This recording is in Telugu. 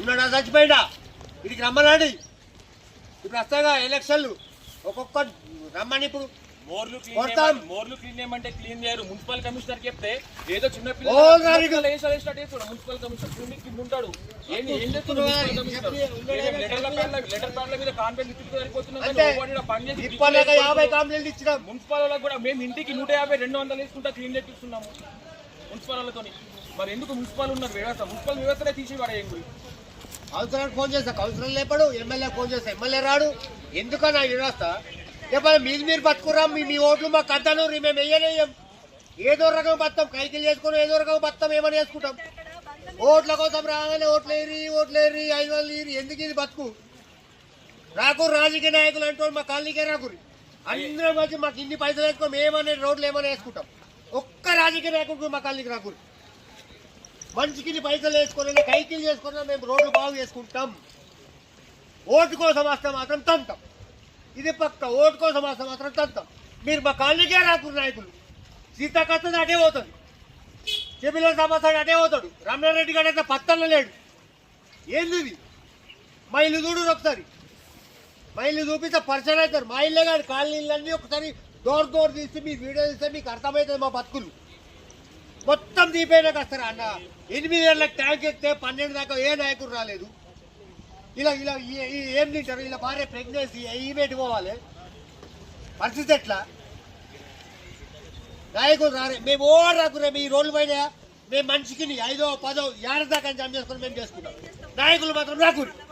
ఉన్నాడా? చచ్చిపోయినా ఇడికి రమ్మనండి. ఇప్పుడు వస్తాగా ఎలక్షన్లు. ఒక్కొక్క రమ్మని ఇప్పుడు. మోర్లు క్లీన్ కొడతాం. మోర్లు క్లీన్ చేయమంటే క్లీన్ చేయరు. మున్సిపల్ కమిషనర్ చెప్తే ఏదో చిన్న ఓ గారికి. మున్సిపల్ కమిషనర్ క్లినిక్ కింద ఉంటాడు. ఏంది ఏం చేస్తున్నాడు మున్సిపల్ కమిషనర్? ఏదో లెటర్ల ప్యాడ్ల లెటర్ ప్యాడ్ల మీద కాన్ఫరెన్స్ ఇచ్చుకు అంటే పని చేసి ఇప్పలేక యాభై కంప్లైంట్ ఇచ్చినాం. మున్సిపల్ వాళ్ళకి కూడా మేము ఇంటికి నూట యాభై రెండు వందలు వేసుకుంటా క్లీన్ చేపిస్తున్నాము. మున్సిపల్ వాళ్ళతోని. మరి ఎందుకు మున్సిపల్ ఉన్నారు వ్యవస్థ? మున్సిపల్ వ్యవస్థనే తీసి పడే కౌన్సిలర్ ఫోన్ చేస్తా కౌన్సిలర్ లేపడు ఎమ్మెల్యే ఫోన్ చేస్తా ఎమ్మెల్యే రాడు. ఎందుకన్నా వ్యవస్థ లేకపోతే మీరు మీరు బతుకురా మీ మీ ఓట్లు మాకు అద్దను మేము వెయ్యలేయం ఏదో రకం బతాం కైకిలు చేసుకుని ఏదో రకం బతాం ఏమని వేసుకుంటాం ఓట్ల కోసం రాగానే ఓట్లు ఏరి ఓట్లు ఏరి ఐదు వందలు ఏరి ఎందుకు ఇది బతుకు? రాకు రాజకీయ నాయకులు అంటూ మా కాలనీకే రాకురి అందరం వచ్చి మాకు ఇన్ని పైసలు వేసుకోం మేమనే రోడ్లు ఏమైనా వేసుకుంటాం? ఒక్క రాజకీయ నాయకుడు మా కాలనీకి రాకురి మనిషికి పైసలు వేసుకున్నా కైకిలు చేసుకున్నా మేము రోడ్లు బాగు చేసుకుంటాం. ఓటు కోసం వస్తే మాత్రం తంతాం. ఇది పక్క ఓటు కోసం వస్తే మాత్రం తంతాం. మీరు మా కాలనీకే రాకురు నాయకులు. సీతాకత్తది అటే పోతుంది చెబిల సమస్య అటే పోతాడు. రమణారెడ్డి గారు అయితే పత్తన లేడు. ఏంది మా ఇల్లు చూడు ఒకసారి. మా ఇల్లు చూపిస్తే పరిచయం అవుతారు. మా ఇల్లే కాదు కాలనీలన్నీ ఒకసారి డోర్ డోర్ తీస్తే మీ వీడియో తీస్తే మీకు అర్థమవుతుంది మా బతుకులు. మొత్తం దీపైనాక వస్తారు అన్న. ఎనిమిది ఏళ్ళకి ట్యాంక్ ఎత్తే పన్నెండు దాకా ఏ నాయకుడు రాలేదు. ఇలా ఇలా ఈ- ఏం తింటారు? ఇలా భార్య ప్రెగ్నెన్సీ ఈ పెట్టుకోవాలి పరిస్థితి ఎట్లా? నాయకుడు రారే. మేము ఓ రాకురే మీ రోడ్లు పైన మేము మనిషికి ఐదో పదో ఏడాది దాకా జమ చేసుకుని మేము చేసుకుంటాం. నాయకులు మాత్రం రాకురు